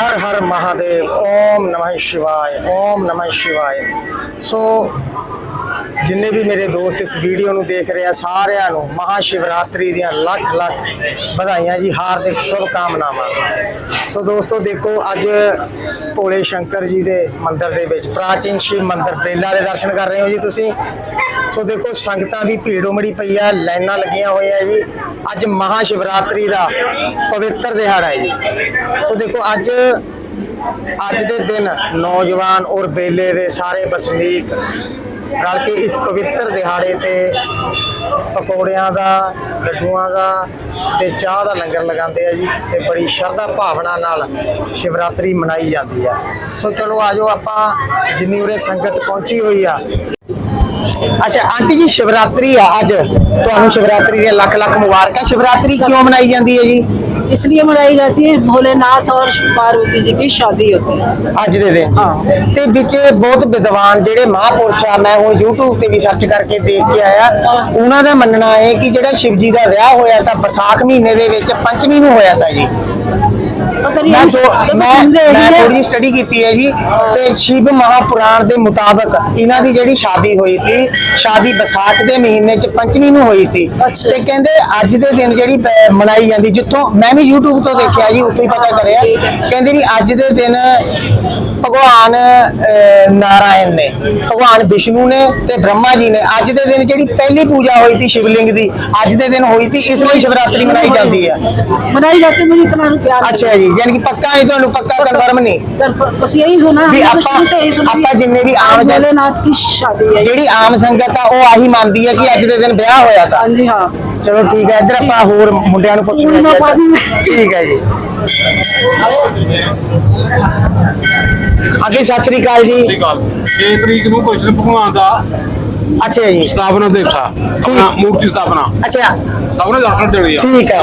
ਹਰ ਹਰ ਮਹਾਦੇਵ, ਓਮ ਨਮः ਸ਼ਿਵਾਏ ਓਮ ਨਮः ਸ਼ਿਵਾਏ ਸੋ ਜਿੰਨੇ ਵੀ ਮੇਰੇ ਦੋਸਤ ਇਸ ਵੀਡੀਓ ਨੂੰ ਦੇਖ ਰਹੇ ਆ, ਸਾਰਿਆਂ ਨੂੰ ਮਹਾ ਸ਼ਿਵਰਾਤਰੀ ਦੀਆਂ ਲੱਖ ਲੱਖ ਵਧਾਈਆਂ ਜੀ, ਹਾਰਦਿਕ ਸ਼ੁਭ ਕਾਮਨਾਵਾਂ ਸੋ ਦੋਸਤੋ, ਦੇਖੋ, ਅੱਜ ਭੋਲੇ ਸ਼ੰਕਰ ਜੀ ਦੇ ਮੰਦਿਰ ਦੇ ਵਿੱਚ, ਪ੍ਰਾਚੀਨ ਸ਼ਿਵ ਮੰਦਿਰ ਬੇਲਾ ਦੇ ਦਰਸ਼ਨ ਕਰ ਰਹੇ ਹੋ ਜੀ ਤੁਸੀਂ। ਸੋ ਦੇਖੋ, ਸੰਗਤਾਂ ਦੀ ਭੀੜ ਉਮੜੀ ਪਈ ਆ, ਲਾਈਨਾਂ ਲੱਗੀਆਂ ਹੋਈਆਂ ਜੀ। ਅੱਜ ਮਹਾ ਸ਼ਿਵਰਾਤਰੀ ਦਾ ਪਵਿੱਤਰ ਦਿਹਾੜਾ ਹੈ ਜੀ। ਸੋ ਦੇਖੋ, ਅੱਜ ਅੱਜ ਦੇ ਦਿਨ ਨੌਜਵਾਨ ਔਰ ਬੇਲੇ ਦੇ ਸਾਰੇ ਵਸਨੀਕ ਰਲ ਕੇ ਇਸ ਪਵਿੱਤਰ ਦਿਹਾੜੇ ਤੇ ਪਕੌੜਿਆਂ ਦਾ, ਲੱਡੂਆਂ ਦਾ ਤੇ ਚਾਹ ਦਾ ਲੰਗਰ ਲਗਾਉਂਦੇ ਆ ਜੀ ਤੇ ਬੜੀ ਸ਼ਰਧਾ ਭਾਵਨਾ ਨਾਲ ਸ਼ਿਵਰਾਤਰੀ ਮਨਾਈ ਜਾਂਦੀ ਆ। ਸੋ ਚਲੋ ਆਜੋ ਆਪਾਂ, ਜਿੰਨੀ ਉਰੇ ਸੰਗਤ ਪਹੁੰਚੀ ਹੋਈ ਆ ਅੱਛਾ ਆਂਟੀ ਜੀ ਸ਼ਿਵਰਾਤਰੀ ਆ ਅੱਜ ਤੁਹਾਨੂੰ ਸ਼ਿਵਰਾਤਰੀ ਦੀਆਂ ਲੱਖ ਲੱਖ ਮੁਬਾਰਕਾਂ ਸ਼ਿਵਰਾਤਰੀ ਕਿਉਂ ਮਨਾਈ ਜਾਂਦੀ ਹੈ ਜੀ इसलिए मनाई जाती है भोलेनाथ और पार्वती जी की शादी होती है ਅੱਜ ਦੇ ਦਿਨ ਹਾਂ। ਤੇ ਵਿੱਚ ਬਹੁਤ ਵਿਦਵਾਨ ਜਿਹੜੇ ਮਹਾਪੁਰਸ਼ ਆ ਮੈਂ ਹੁਣ YouTube ਤੇ ਵੀ ਸਰਚ ਕਰਕੇ ਦੇਖ ਕੇ ਆਇਆ ਉਹਨਾਂ ਦਾ ਮੰਨਣਾ ਹੈ ਕਿ ਜਿਹੜਾ ਸ਼ਿਵ ਜੀ ਦਾ ਵਿਆਹ ਹੋਇਆ ਤਾਂ ਵਿਸਾਖ ਮਹੀਨੇ ਦੇ ਵਿੱਚ ਪੰਚਮੀ ਨੂੰ ਹੋਇਆ ਤਾਂ ਜੀ पता नहीं ਮੈਂ ਦੋ ਮੈਂ ਦੇ ਮੁਤਾਬਕ ਇਹਨਾਂ ਦੀ ਜਿਹੜੀ ਸ਼ਾਦੀ ਹੋਈ ਸੀ ਸ਼ਾਦੀ ਬਸਾਖ ਦੇ ਮਹੀਨੇ ਚ ਪੰਚਮੀ ਨੂੰ ਹੋਈ ਸੀ। ਤੇ ਕਹਿੰਦੇ ਅੱਜ ਦੇ ਦਿਨ ਜਿਹੜੀ ਮਨਾਈ ਜਾਂਦੀ ਜਿੱਥੋਂ ਮੈਂ ਵੀ YouTube ਤੋਂ ਦੇਖਿਆ ਜੀ ਉੱਥੇ ਹੀ ਪਤਾ ਕਰਿਆ। ਕਹਿੰਦੇ ਜੀ ਅੱਜ ਦੇ ਦਿਨ ਭਗਵਾਨ ਨਾਰਾਇਣ ਨੇ ਭਗਵਾਨ ਵਿਸ਼ਨੂੰ ਨੇ ਤੇ ਬ੍ਰਹਮਾ ਜੀ ਨੇ। ਅੱਜ ਦੇ ਦਿਨ ਜਿਹੜੀ ਪਹਿਲੀ ਪੂਜਾ ਹੋਈ ਸੀ ਸ਼ਿਵਲਿੰਗ ਦੀ ਅੱਜ ਦੇ ਦਿਨ ਹੋਈ ਸੀ ਇਸ ਲਈ ਸ਼ਿਵਰਾਤਰੀ ਮਨਾਈ ਜਾਂਦੀ ਹੈ ਮਨਾਈ ਜਾਂਦੀ ਮੈਨੂੰ ਇਤਨਾ ਪਿਆਰ ਅੱਛਾ ਜੀ ਯਾਨੀ ਕਿ ਪੱਕਾ ਨਹੀਂ ਤੁਹਾਨੂੰ ਪੱਕਾ ਕਨਫਰਮ ਨਹੀਂ? ਬਸ ਇਹੀ ਸੁਣਾ ਵੀ ਆਪਾਂ ਆਪਾਂ ਜਿੰਨੇ ਵੀ ਆਮ ਜਨਨਾਥ ਦੀ ਸ਼ਾਦੀ ਹੈ। ਜਿਹੜੀ ਆਮ ਸੰਗਤ ਆ ਉਹ ਆਹੀ ਮੰਨਦੀ ਹੈ ਕਿ ਅੱਜ ਦੇ ਦਿਨ ਵਿਆਹ ਹੋਇਆ ਤਾਂ। ਹਾਂਜੀ ਹਾਂ। ਚਲੋ ਠੀਕ ਹੈ ਇੱਧਰ ਆਪਾਂ ਹੋਰ ਮੁੰਡਿਆਂ ਨੂੰ ਪੁੱਛ ਪੂਰੀ ਲੈਂਦੇ ਬਾਜੀ ਹਾਂ ਮੈਂ- ਠੀਕ ਹੈ ਜੀ। ਅੱਗੇ ਸਤਿ ਸ੍ਰੀ ਅਕਾਲ ਜੀ। ਸ੍ਰੀ ਅਕਾਲ। 6 ਤਰੀਕ ਨੂੰ ਕ੍ਰਿਸ਼ਨ ਭਗਵਾਨ ਦਾ ਅੱਛਾ ਜੀ। ਸਥਾਪਨਾ ਦਿਵਸ ਆ ਆਪਣਾ ਮੂਰਤੀ ਸਥਾਪਨਾ। ਅੱਛਾ। ਸਭ ਦਰਸ਼ਨ ਦੇਣੀ ਆ। ਠੀਕ ਹੈ।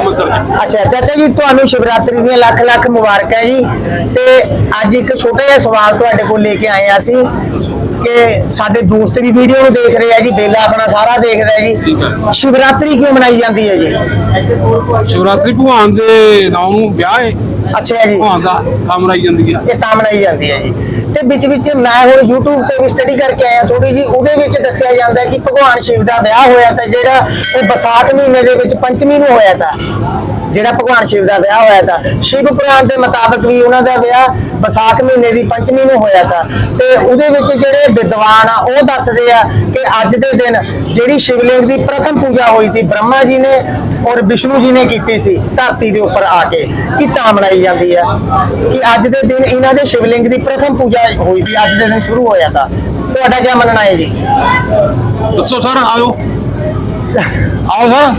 ਅੱਛਾ ਚਾਚਾ ਜੀ ਤੁਹਾਨੂੰ ਸ਼ਿਵਰਾਤਰੀ ਦੀਆਂ ਲੱਖ ਲੱਖ ਮੁਬਾਰਕਾਂ ਜੀ। ਤੇ ਅੱਜ ਇੱਕ ਛੋਟਾ ਜਿਹਾ ਸਵਾਲ ਤੁਹਾਡੇ ਕੋਲ ਲੈ ਕੇ ਆਏ ਆ ਅਸੀਂ। ਕਿ ਸਾਡੇ ਦੋਸਤ ਵੀ ਵੀਡੀਓ ਨੂੰ ਦੇਖ ਰਹੇ ਆ ਜੀ ਬੇਲਾ ਆਪਣਾ ਸਾਰਾ ਦੇਖਦਾ ਜੀ। ਸ਼ਿਵਰਾਤਰੀ ਕਿਉਂ ਮਨਾਈ ਜਾਂਦੀ ਹੈ ਜੀ? ਸ਼ਿਵਰਾਤਰੀ ਭਗਵਾਨ ਦੇ ਨਾਮ ਨੂੰ ਵਿਆਹ ਹੈ। ਅੱਛਾ ਜੀ। ਭਗਵਾਨ ਦਾ ਕੰਮ ਰਾਈ ਜਾਂਦੀ ਆ ਇਹ ਤਾਂ ਮਨਾਈ ਜਾਂਦੀ ਹੈ ਜੀ। ਤੇ ਵਿੱਚ ਵਿੱਚ ਮੈਂ ਹੁਣ YouTube ਤੇ ਵੀ ਸਟੱਡੀ ਕਰਕੇ ਆਇਆ ਥੋੜੀ ਜੀ ਉਹਦੇ ਵਿੱਚ ਦੱਸਿਆ ਜਾਂਦਾ ਕਿ ਭਗਵਾਨ ਸ਼ਿਵ ਦਾ ਵਿਆਹ ਹੋਇਆ ਤਾਂ ਜਿਹੜਾ ਉਹ ਵਿਸਾਖ ਮਹੀਨੇ ਦੇ ਵਿੱਚ ਪੰਚਮੀ ਨੂੰ ਹੋਇਆ ਤਾਂ। ਜਿਹੜਾ ਭਗਵਾਨ ਸ਼ਿਵ ਦਾ ਵਿਆਹ ਹੋਇਆ ਤਾਂ ਸ਼ਿਵ ਪੁਰਾਣ ਦੇ ਮੁਤਾਬਕ ਵੀ ਉਹਨਾਂ ਦਾ ਵਿਆਹ ਵਿਸਾਖ ਮਹੀਨੇ ਦੀ ਪੰਚਮੀ ਨੂੰ ਹੋਇਆ ਤਾਂ। ਤੇ ਉਹਦੇ ਵਿੱਚ ਜਿਹੜੇ ਵਿਦਵਾਨ ਆ, ਉਹ ਦੱਸਦੇ ਆ ਕਿ ਅੱਜ ਦੇ ਦਿਨ ਜਿਹੜੀ ਸ਼ਿਵਲਿੰਗ ਦੀ ਪ੍ਰਥਮ ਪੂਜਾ ਹੋਈ ਸੀ, ਬ੍ਰਹਮਾ ਜੀ ਨੇ ਔਰ ਵਿਸ਼ਨੂੰ ਜੀ ਨੇ ਕੀਤੀ ਸੀ, ਧਰਤੀ ਦੇ ਉੱਪਰ ਆ ਕੇ ਕਿ ਤਾਂ ਮਨਾਈ ਜਾਂਦੀ ਹੈ ਕਿ ਅੱਜ ਦੇ ਦਿਨ ਇਹਨਾਂ ਦੇ ਸ਼ਿਵਲਿੰਗ ਦੀ ਪ੍ਰਥਮ ਪੂਜਾ ਹੋਈ ਸੀ, ਅੱਜ ਦੇ ਦਿਨ ਸ਼ੁਰੂ ਹੋਇਆ ਤਾਂ। ਤੁਹਾਡਾ ਕੀ ਮੰਨਣਾ ਹੈ ਜੀ? ਦੱਸੋ ਸਰ ਆਓ ਆਓ ਸਰ।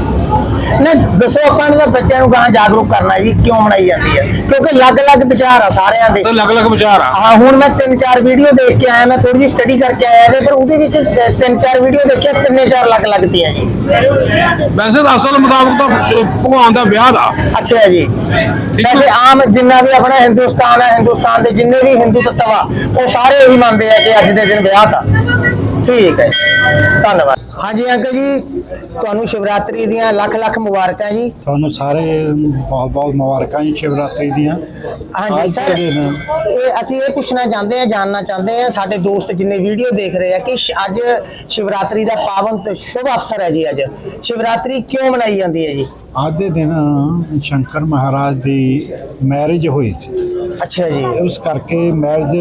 ਨਾ ਦੱਸੋ ਆਪਾਂ ਨੂੰ ਤਾਂ ਬੱਚਿਆਂ ਨੂੰ ਗਾਂ ਜਾਗਰੂਕ ਕਰਨਾ ਜੀ ਕਿਉਂ ਮਨਾਈ ਜਾਂਦੀ ਹੈ ਕਿਉਂਕਿ ਅਲੱਗ-ਅਲੱਗ ਵਿਚਾਰ ਆ ਸਾਰਿਆਂ ਦੇ। ਤੇ ਅਲੱਗ ਅਲੱਗ ਵਿਚਾਰ ਆ। ਹਾਂ ਹੁਣ ਮੈਂ ਤਿੰਨ ਚਾਰ ਵੀਡੀਓ ਦੇਖ ਕੇ ਆਇਆ ਮੈਂ ਥੋੜੀ ਜਿਹੀ ਸਟੱਡੀ ਕਰਕੇ ਆਇਆ ਤੇ ਪਰ ਉਹਦੇ ਵਿੱਚ ਤਿੰਨ ਚਾਰ ਵੀਡੀਓ ਦੇਖਿਆ ਤਿੰਨੇ ਚਾਰ ਅਲੱਗ ਲੱਗਦੀਆਂ ਜੀ। ਵੈਸੇ ਤਾਂ ਅਸਲ ਮੁਤਾਬਕ ਤਾਂ ਭਗਵਾਨ ਦਾ ਵਿਆਹ ਦਾ। ਅੱਛਾ ਜੀ। ਠੀਕ ਵੈਸੇ ਆਮ ਜਿੰਨਾ ਵੀ ਆਪਣਾ ਹਿੰਦੁਸਤਾਨ ਹੈ ਹਿੰਦੁਸਤਾਨ ਦੇ ਜਿੰਨੇ ਵੀ ਹਿੰਦੂ ਤੱਤਵ ਆ ਉਹ ਸਾਰੇ ਇਹੀ ਮੰਨਦੇ ਆ ਕਿ ਅੱਜ ਦੇ ਦਿਨ ਵਿਆਹ ਤਾਂ ਠੀਕ ਹੈ ਧੰਨਵਾਦ। ਹਾਂਜੀ ਅੰਕਲ ਜੀ ਤੁਹਾਨੂੰ ਸ਼ਿਵਰਾਤਰੀ ਦੀਆਂ ਲੱਖ ਲੱਖ ਮੁਬਾਰਕਾਂ ਜੀ। ਤੁਹਾਨੂੰ ਸਾਰੇ ਬਹੁਤ ਬਹੁਤ ਮੁਬਾਰਕਾਂ ਜੀ ਸ਼ਿਵਰਾਤਰੀ ਦੀਆਂ। ਹਾਂਜੀ ਅੱਜ ਸਰ ਇਹ ਅਸੀਂ ਇਹ ਪੁੱਛਣਾ ਚਾਹੁੰਦੇ ਆ ਜਾਨਣਾ ਚਾਹੁੰਦੇ ਆ ਸਾਡੇ ਦੋਸਤ ਜਿੰਨੇ ਵੀਡੀਓ ਦੇਖ ਰਹੇ ਆ ਕਿ ਅੱਜ ਸ਼ਿਵਰਾਤਰੀ ਦਾ ਪਾਵਨ ਤੇ ਸ਼ੁਭ ਅਵਸਰ ਹੈ ਜੀ ਅੱਜ। ਸ਼ਿਵਰਾਤਰੀ ਕਿਉਂ ਮਨਾਈ ਜਾਂਦੀ ਹੈ ਜੀ? ਅੱਜ ਦੇ ਦਿਨ ਸ਼ੰਕਰ ਮਹਾਰਾਜ ਦੀ ਮੈਰਿਜ ਹੋਈ ਸੀ। ਅੱਛਾ ਜੀ। ਉਸ ਕਰਕੇ ਮੈਰਿਜ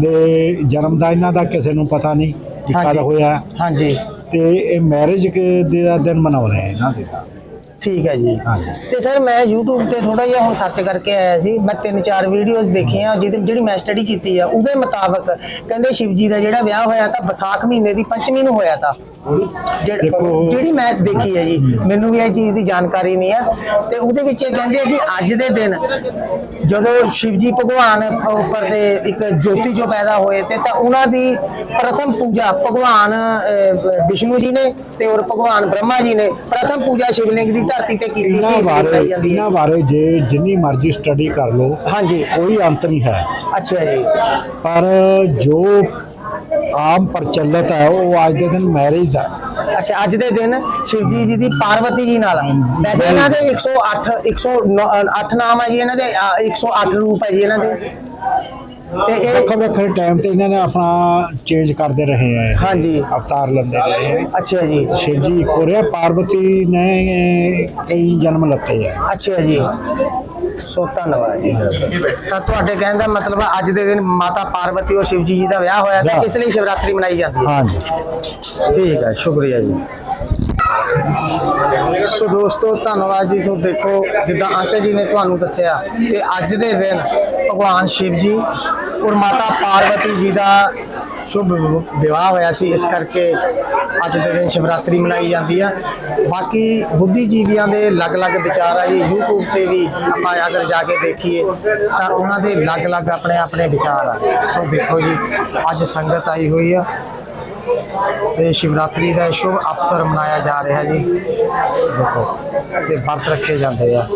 ਦੇ ਜਨਮ ਦਾ ਇਹਨਾਂ ਦਾ ਕਿਸੇ ਨੂੰ ਪਤਾ ਨਹੀਂ ਕਿ ਕਦ। ਹੋਇਆ। ਹਾਂਜੀ। ਤੇ ਇਹ ਮੈਰਿਜ ਦੇ ਦਾ ਦਿਨ ਮਨਾਉਂਦੇ ਆ ਇਹਨਾਂ ਦੇ ਠੀਕ ਹੈ ਜੀ। ਹਾਂਜੀ। ਤੇ ਸਰ ਮੈਂ YouTube ਤੇ ਥੋੜਾ ਜਿਹਾ ਹੁਣ ਸਰਚ ਕਰਕੇ ਆਇਆ ਸੀ। ਮੈਂ ਤਿੰਨ ਚਾਰ ਵੀਡੀਓਜ਼ ਦੇਖੀਆਂ। ਜਿਹਦੇ ਜਿਹੜੀ ਮੈਂ ਸਟੱਡੀ ਕੀਤੀ ਆ ਉਹਦੇ ਮੁਤਾਬਕ ਕਹਿੰਦੇ ਸ਼ਿਵ ਜੀ ਦਾ ਜਿਹੜਾ ਵਿਆਹ ਹੋਇਆ ਤਾਂ ਵਿਸਾਖ ਮਹੀਨੇ ਦੀ ਪੰਚਮੀ ਨੂੰ ਹੋਇਆ ਤਾਂ। ਦੇਖੋ- ਜਿਹੜੀ ਮੈਂ ਦੇਖੀ ਹੈ ਜੀ ਮੈਨੂੰ ਵੀ ਇਹ ਚੀਜ਼ ਦੀ ਜਾਣਕਾਰੀ ਨਹੀਂ ਆ ਤੇ ਉਹਦੇ ਵਿੱਚ ਇਹ ਕਹਿੰਦੇ ਆ ਕਿ ਅੱਜ ਦੇ ਦਿਨ ਜਦੋਂ ਸ਼ਿਵ ਜੀ ਭਗਵਾਨ ਉੱਪਰ ਤੇ ਇੱਕ ਜੋਤੀ ਜੋ ਪੈਦਾ ਹੋਏ ਤੇ ਤਾਂ ਉਹਨਾਂ ਦੀ ਪ੍ਰਥਮ ਪੂਜਾ ਭਗਵਾਨ ਵਿਸ਼ਨੂੰ ਜੀ ਨੇ ਤੇ ਔਰ ਭਗਵਾਨ ਬ੍ਰਹਮਾ ਜੀ ਨੇ। ਪ੍ਰਥਮ ਪੂਜਾ ਸ਼ਿਵਲਿੰਗ ਦੀ ਧਰਤੀ ਤੇ ਕੀਤੀ ਸੀ, ਬਾਰੇ ਇਹਨਾਂ ਬਾਰੇ ਜੇ ਜਿੰਨੀ ਮਰਜ਼ੀ ਸਟੱਡੀ ਕਰ ਲਓ ਹਾਂਜੀ। ਕੋਈ ਅੰਤ ਨਹੀਂ ਹੈ। ਅੱਛਾ ਜੀ। ਪਰ ਜੋ ਆਮ ਪ੍ਰਚਲਿਤ ਹੈ ਉਹ ਅੱਜ ਦੇ ਦਿਨ ਮੈਰਿਜ ਦਾ ਅੱਛਾ ਅੱਜ ਦੇ ਦਿਨ ਸ਼ਿਵਜੀ ਜੀ ਦੀ ਪਾਰਵਤੀ ਜੀ ਨਾਲ। ਵੈਸੇ ਇਹਨਾਂ ਦੇ 108 108 ਨਾਮ ਹੈ ਜੀ ਇਹਨਾਂ ਦੇ ਅ, 108 ਰੂਪ ਹੈ ਜੀ ਇਹਨਾਂ ਦੇ। ਤੇ ਇਹ ਵੱਖਰੇ ਵੱਖਰੇ ਟਾਈਮ ਤੇ ਇਹਨਾਂ ਨੇ ਆਪਣਾ ਚੇਂਜ ਕਰਦੇ ਰਹੇ ਹੈ ਹਾਂਜੀ। ਅਵਤਾਰ ਲੈਂਦੇ ਰਹੇ ਹੈ ਅੱਛਾ ਜੀ। ਸ਼ਿਵ ਜੀ ਇੱਕੋ ਰਿਹਾ ਪਾਰਵਤੀ ਨੇ ਕਈ ਜਨਮ ਲੱਤੇ ਹੈ ਅੱਛਾ ਜੀ। ਸੋ ਧੰਨਵਾਦ ਜੀ। ਸਰ ਤਾਂ ਤੁਹਾਡੇ ਕਹਿਣ ਦਾ ਮਤਲਬ ਹੈ ਅੱਜ ਦੇ ਦਿਨ ਮਾਤਾ ਪਾਰਵਤੀ ਔਰ ਸ਼ਿਵਜੀ ਜੀ ਦਾ ਵਿਆਹ ਹੋਇਆ ਤੇ। ਇਸ ਲਈ ਸ਼ਿਵਰਾਤਰੀ ਮਨਾਈ ਜਾਂਦੀ ਹੈ। ਹਾਂਜੀ। ਠੀਕ ਹੈ ਸ਼ੁਕਰੀਆ ਜੀ। ਸੋ ਦੋਸਤੋ ਧੰਨਵਾਦ ਜੀ। ਸੋ ਦੇਖੋ ਜਿੱਦਾਂ ਅੰਕਲ ਜੀ ਨੇ ਤੁਹਾਨੂੰ ਦੱਸਿਆ ਕਿ ਅੱਜ ਦੇ ਦਿਨ ਭਗਵਾਨ ਸ਼ਿਵ ਜੀ ਔਰ ਮਾਤਾ ਪਾਰਵਤੀ ਜੀ ਦਾ ਸ਼ੁਭ ਵਿਵਾਹ ਹੋਇਆ ਸੀ, ਇਸ ਕਰਕੇ ਅੱਜ ਦੇ ਦਿਨ ਸ਼ਿਵਰਾਤਰੀ ਮਨਾਈ ਜਾਂਦੀ ਆ। ਬਾਕੀ ਬੁੱਧੀਜੀਵੀਆਂ ਦੇ ਅਲੱਗ-ਅਲੱਗ ਵਿਚਾਰ ਆ ਜੀ, YouTube ਤੇ ਵੀ ਆਪਾਂ ਅਗਰ ਜਾ ਕੇ ਦੇਖੀਏ, ਤਾਂ ਉਹਨਾਂ ਦੇ ਅਲੱਗ-ਅਲੱਗ ਆਪਣੇ-ਆਪਣੇ ਵਿਚਾਰ ਆ। ਸੋ ਦੇਖੋ ਜੀ, ਅੱਜ ਸੰਗਤ ਆਈ ਹੋਈ ਆ ਤੇ ਸ਼ਿਵਰਾਤਰੀ ਦਾ ਸ਼ੁਭ ਅਵਸਰ ਮਨਾਇਆ ਜਾ ਰਿਹਾ ਜੀ। ਦੇਖੋ, ਤੇ ਵਰਤ ਰੱਖੇ ਜਾਂਦੇ ਆ।